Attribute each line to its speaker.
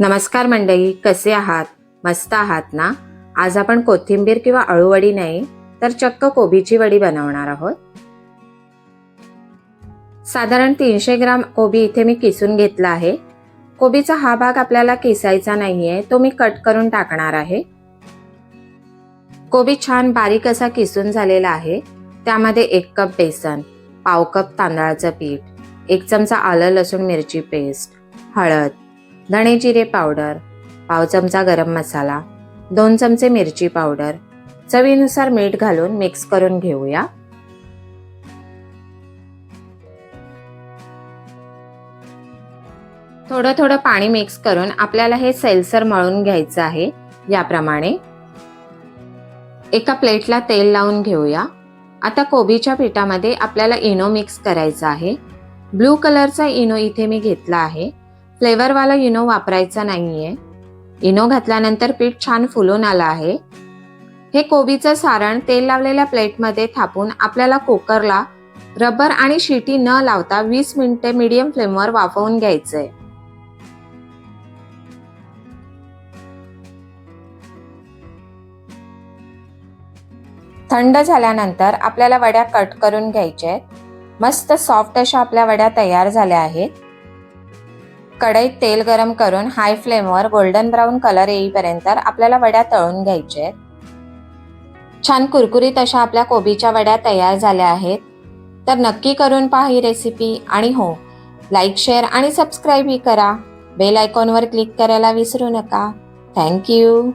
Speaker 1: नमस्कार मंडळी कसे आहात? मस्त आहात ना? आज आपण कोथिंबीर किंवा अळूवडी नाही तर चक्क कोबीची वडी बनवणार आहोत. साधारण तीनशे ग्राम कोबी इथे मी किसून घेतला आहे. कोबीचा हा भाग आपल्याला किसायचा नाहीये तो मी कट करून टाकणार आहे. कोबी छान बारीक असा किसून झालेला आहे. त्यामध्ये एक कप बेसन पाव कप तांदळाचं पीठ एक चमचा आलं लसूण मिरची पेस्ट हळद धणे जिरे पावडर पाव चमचा गरम मसाला दोन चमचे मिरची पावडर. चवीनुसार मीठ घालून मिक्स करून घेऊया. थोडं थोडं पाणी मिक्स करून आपल्याला हे सैलसर मळून घ्यायचं आहे याप्रमाणे. एका प्लेटला तेल लावून घेऊया. आता कोबीच्या पिठामध्ये आपल्याला इनो मिक्स करायचा आहे. ब्लू कलरचा इनो इथे मी घेतला आहे. फ्लेवरवाला इनो वापरायचा नाहीये. इनो घातल्यानंतर पीठ छान फुलून आलं आहे. हे कोबीचं सारण तेल लावलेल्या प्लेटमध्ये थापून आपल्याला कुकरला रबर आणि शिटी न लावता वीस मिनिटे मीडियम फ्लेमवर वाफवून घ्यायचंय. थंड झाल्यानंतर आपल्याला वड्या कट करून घ्यायच्या आहेत. मस्त सॉफ्ट अशा आपल्या वड्या तयार झाल्या आहेत. कढईत तेल गरम करून हाय फ्लेमवर गोल्डन ब्राऊन कलर येईपर्यंत आपल्याला वड्या तळून घ्यायच्या आहेत. छान कुरकुरीत अशा आपल्या कोबीच्या वड्या तयार झाल्या आहेत. तर नक्की करून पहा ही रेसिपी आणि हो लाईक शेअर आणि सबस्क्राईबही करा. बेल आयकॉनवर क्लिक करायला विसरू नका. थँक्यू